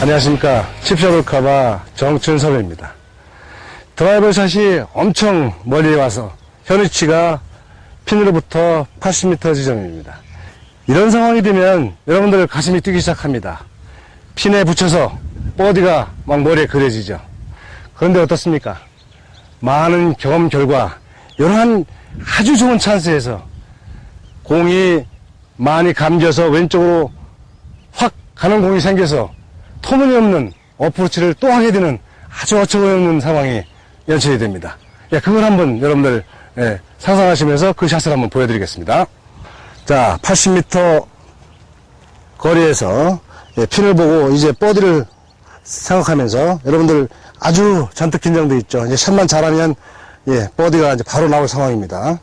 안녕하십니까. 칩샷올카바 정춘섭입니다. 드라이버 샷이 엄청 멀리 와서 현 위치가 핀으로부터 80m 지점입니다. 이런 상황이 되면 여러분들 가슴이 뛰기 시작합니다. 핀에 붙여서 버디가 막 머리에 그려지죠. 그런데 어떻습니까? 많은 경험 결과 이러한 아주 좋은 찬스에서 공이 많이 감겨서 왼쪽으로 확 가는 공이 생겨서 터무니없는 어프로치를 또 하게 되는 아주 어처구니없는 상황이 연출이 됩니다. 예, 그걸 한번 여러분들 예, 상상하시면서 그 샷을 한번 보여드리겠습니다. 자, 80m 거리에서 예, 핀을 보고 이제 버디를 생각하면서 여러분들 아주 잔뜩 긴장돼 있죠. 이제 샷만 잘하면 예, 버디가 이제 바로 나올 상황입니다.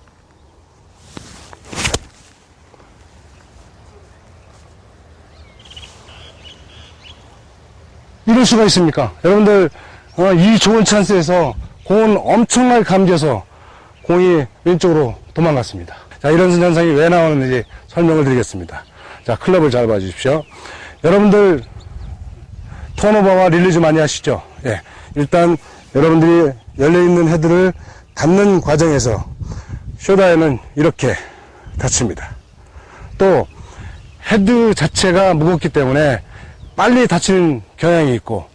이럴 수가 있습니까? 여러분들 어, 이 좋은 찬스에서 공은 엄청나게 감겨서 공이 왼쪽으로 도망갔습니다. 자 이런 현상이 왜 나오는지 설명을 드리겠습니다. 자 클럽을 잘 봐주십시오. 여러분들 턴오버와 릴리즈 많이 하시죠? 예. 일단 여러분들이 열려있는 헤드를 닫는 과정에서 쇼다에는 이렇게 닫힙니다. 또 헤드 자체가 무겁기 때문에 빨리 닫히는 경향이 있고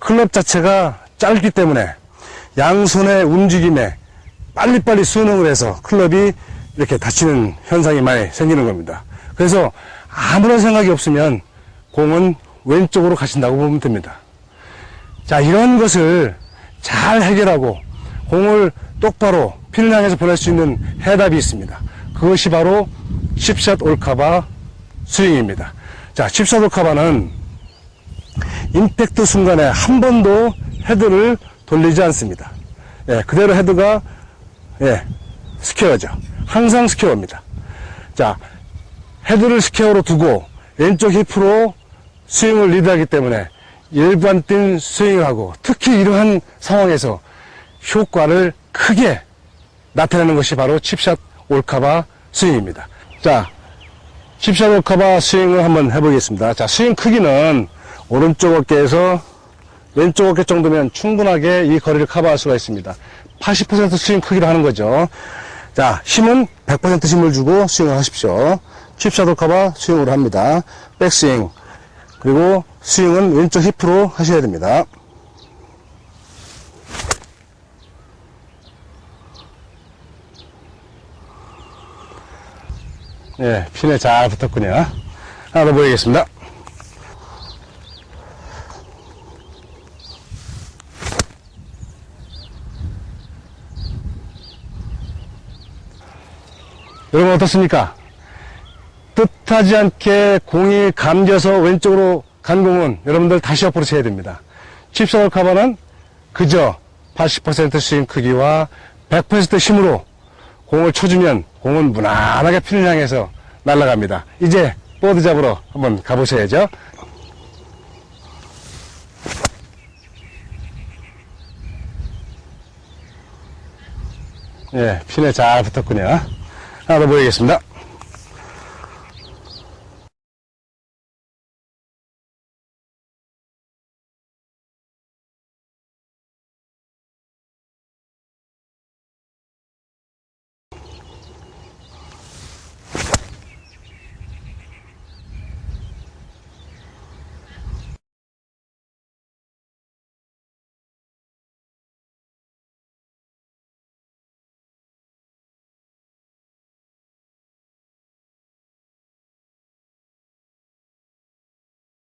클럽 자체가 짧기 때문에 양손의 움직임에 빨리빨리 순응을 해서 클럽이 이렇게 닫히는 현상이 많이 생기는 겁니다. 그래서 아무런 생각이 없으면 공은 왼쪽으로 가신다고 보면 됩니다. 자, 이런 것을 잘 해결하고 공을 똑바로 핀을 향해서 보낼 수 있는 해답이 있습니다. 그것이 바로 칩샷 올카바 스윙입니다. 자, 칩샷 올카바는 임팩트 순간에 한 번도 헤드를 돌리지 않습니다. 예, 그대로 헤드가 예, 스퀘어죠. 항상 스퀘어입니다. 자, 헤드를 스퀘어로 두고 왼쪽 힙으로 스윙을 리드하기 때문에 일반적인 스윙을 하고 특히 이러한 상황에서 효과를 크게 나타내는 것이 바로 칩샷 올카바 스윙입니다. 자, 칩샷 올카바 스윙을 한번 해보겠습니다. 자, 스윙 크기는 오른쪽 어깨에서 왼쪽 어깨 정도면 충분하게 이 거리를 커버할 수가 있습니다. 80% 스윙 크기로 하는 거죠. 자, 힘은 100% 힘을 주고 스윙을 하십시오. 칩샷 올카바 스윙으로 합니다. 백스윙. 그리고 스윙은 왼쪽 힙으로 하셔야 됩니다. 예, 핀에 잘 붙었군요. 하나 더 보이겠습니다. 여러분 어떻습니까? 뜻하지 않게 공이 감겨서 왼쪽으로 간 공은 여러분들 다시 옆으로 쳐야 됩니다. 칩서울 카바는 그저 80% 스윙 크기와 100% 힘으로 공을 쳐주면 공은 무난하게 핀을 향해서 날아갑니다. 이제 보드 잡으러 한번 가보셔야죠. 예, 핀에 잘 붙었군요. Araba bölgesinde